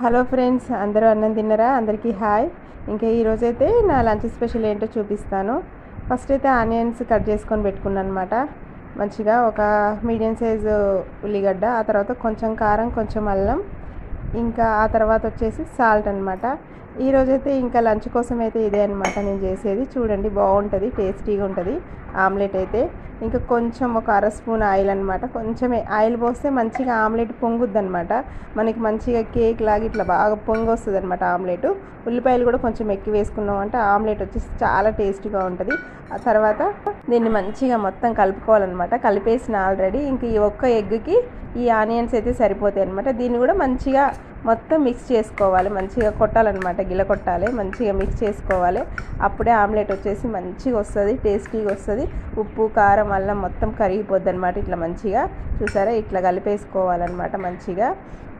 Hello friends అందరూ అన్నం తిన్నారా? అందరికీ హాయ్. ఇంకా ఈరోజైతే నా లంచ్ స్పెషల్ ఏంటో చూపిస్తాను. ఫస్ట్ అయితే ఆనియన్స్ కట్ చేసుకొని పెట్టుకున్నాను అనమాట మంచిగా ఒక మీడియం సైజు ఉల్లిగడ్డ ఆ తర్వాత కొంచెం కారం కొంచెం అల్లం ఇంకా ఆ తర్వాత వచ్చేసి సాల్ట్ అనమాట ఈరోజైతే ఇంకా లంచ్ కోసం అయితే ఇదే అనమాట నేను చేసేది. చూడండి బాగుంటుంది టేస్టీగా ఉంటుంది. ఆమ్లెట్ అయితే ఇంకా కొంచెం ఒక అర స్పూన్ ఆయిల్ అనమాట కొంచెమే ఆయిల్ పోస్తే మంచిగా ఆమ్లెట్ పొంగుద్ది అనమాట మనకి మంచిగా కేక్ లాగా ఇట్లా బాగా పొంగి వస్తుంది అనమాట ఆమ్లెట్. ఉల్లిపాయలు కూడా కొంచెం ఎక్కువ వేసుకున్నాం అంటే ఆమ్లెట్ వచ్చేసి చాలా టేస్టీగా ఉంటుంది. ఆ తర్వాత దీన్ని మంచిగా మొత్తం కలుపుకోవాలన్నమాట. కలిపేసిన ఆల్రెడీ ఇంక ఈ ఒక్క ఎగ్కి ఈ ఆనియన్స్ అయితే సరిపోతాయి అనమాట దీన్ని కూడా మంచిగా మొత్తం మిక్స్ చేసుకోవాలి. మంచిగా కొట్టాలన్నమాట. గిల కొట్టాలి. మంచిగా మిక్స్ చేసుకోవాలి. అప్పుడే ఆమ్లెట్ వచ్చేసి మంచిగా వస్తుంది. టేస్టీగా వస్తుంది. ఉప్పు కారం అల్లం మొత్తం కరిగిపోద్ది అనమాట ఇట్లా మంచిగా. చూసారా? ఇట్లా కలిపేసుకోవాలన్నమాట మంచిగా.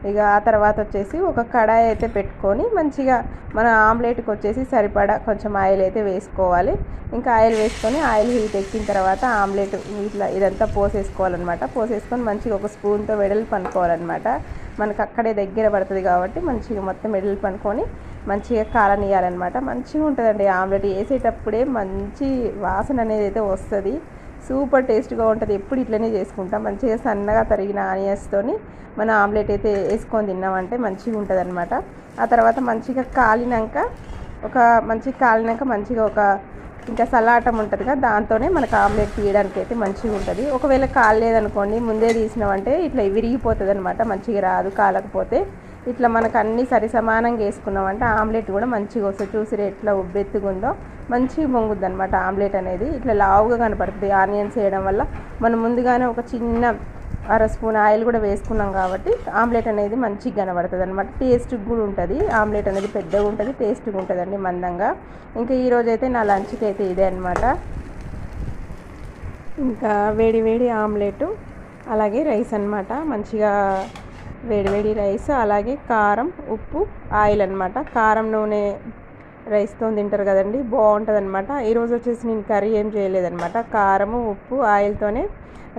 ఇక ఆ తర్వాత వచ్చేసి ఒక కడాయి అయితే పెట్టుకొని మంచిగా మన ఆమ్లెట్కి వచ్చేసి సరిపడా కొంచెం ఆయిల్ అయితే వేసుకోవాలి. ఇంకా ఆయిల్ వేసుకొని ఆయిల్ హీట్ ఎక్కిన తర్వాత ఆమ్లెట్ ఇట్లా ఇదంతా పోసేసుకోవాలన్నమాట. పోసేసుకొని మంచిగా ఒక స్పూన్తో వెడల్పు అనుకోవాలన్నమాట మనకు అక్కడే దగ్గర పడుతుంది కాబట్టి మంచిగా మొత్తం వెడల్పు పనుకొని మంచిగా కాలనియాలన్నమాట. మంచిగా ఉంటుందండి ఆమ్లెట్. వేసేటప్పుడే మంచి వాసన అనేది అయితే వస్తుంది. సూపర్ టేస్ట్గా ఉంటుంది. ఎప్పుడు ఇట్లనే చేసుకుంటాం. మంచిగా సన్నగా తరిగిన ఆనియన్స్తోని మన ఆమ్లెట్ అయితే వేసుకొని తిన్నామంటే మంచిగా ఉంటుంది అనమాట ఆ తర్వాత మంచిగా కాలినాక ఒక మంచిగా కాలినాక మంచిగా ఒక ఇంకా సలాటం ఉంటుంది కదా దాంతోనే మనకు ఆమ్లెట్ తీయడానికి అయితే మంచిగా ఉంటుంది. ఒకవేళ కాలేదనుకోండి ముందే తీసినామంటే ఇట్లా విరిగిపోతుంది అనమాట మంచిగా రాదు కాలకపోతే. ఇట్లా మనకు అన్ని సరి సమానంగా వేసుకున్నామంటే ఆమ్లెట్ కూడా మంచిగా వస్తుంది. చూసి ఎట్లా ఉబ్బెత్తుగుందో మంచిగా పొంగుద్ది అనమాట ఆమ్లెట్ అనేది. ఇట్లా లావుగా కనపడుతుంది. ఆనియన్స్ వేయడం వల్ల మనం ముందుగానే ఒక చిన్న అర స్పూన్ ఆయిల్ కూడా వేసుకున్నాం కాబట్టి ఆమ్లెట్ అనేది మంచిగా కనబడుతుంది అనమాట టేస్ట్కి కూడా ఉంటుంది. ఆమ్లెట్ అనేది పెద్దగా ఉంటుంది. టేస్ట్గా ఉంటుందండి మందంగా. ఇంకా ఈరోజు అయితే నా లంచ్కి అయితే ఇదే అనమాట ఇంకా వేడి వేడి ఆమ్లెట్ అలాగే రైస్ అనమాట మంచిగా వేడి వేడి రైస్ అలాగే కారం ఉప్పు ఆయిల్ అనమాట కారం నూనె రైస్తో తింటారు కదండి బాగుంటుంది అనమాట ఈరోజు వచ్చేసి నేను కర్రీ ఏం చేయలేదనమాట కారము ఉప్పు ఆయిల్తోనే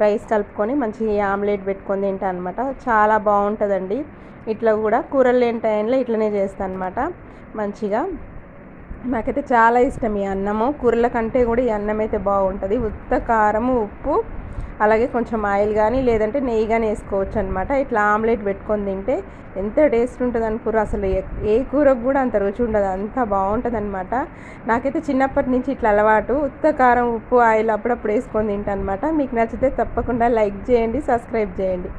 రైస్ కలుపుకొని మంచిగా ఆమ్లెట్ పెట్టుకొని తింటా అనమాట చాలా బాగుంటుందండి. ఇట్లా కూడా కూరలు లేని టైంలో ఇట్లనే చేస్తాను అనమాట మంచిగా నాకైతే చాలా ఇష్టం ఈ అన్నము. కూరల కంటే కూడా ఈ అన్నం అయితే బాగుంటుంది. ఉత్త కారము ఉప్పు అలాగే కొంచెం ఆయిల్ కానీ లేదంటే నెయ్యి కానీ వేసుకోవచ్చు అనమాట ఇట్లా ఆమ్లెట్ పెట్టుకొని తింటే ఎంత టేస్ట్ ఉంటుంది కూర. అసలు ఏ కూరకు కూడా అంత రుచి ఉండదు. అంత బాగుంటుంది అనమాట నాకైతే చిన్నప్పటి నుంచి ఇట్లా అలవాటు. ఉత్త కారం ఉప్పు ఆయిల్ అప్పుడప్పుడు వేసుకొని తింటాను అనమాట మీకు నచ్చితే తప్పకుండా లైక్ చేయండి సబ్స్క్రైబ్ చేయండి.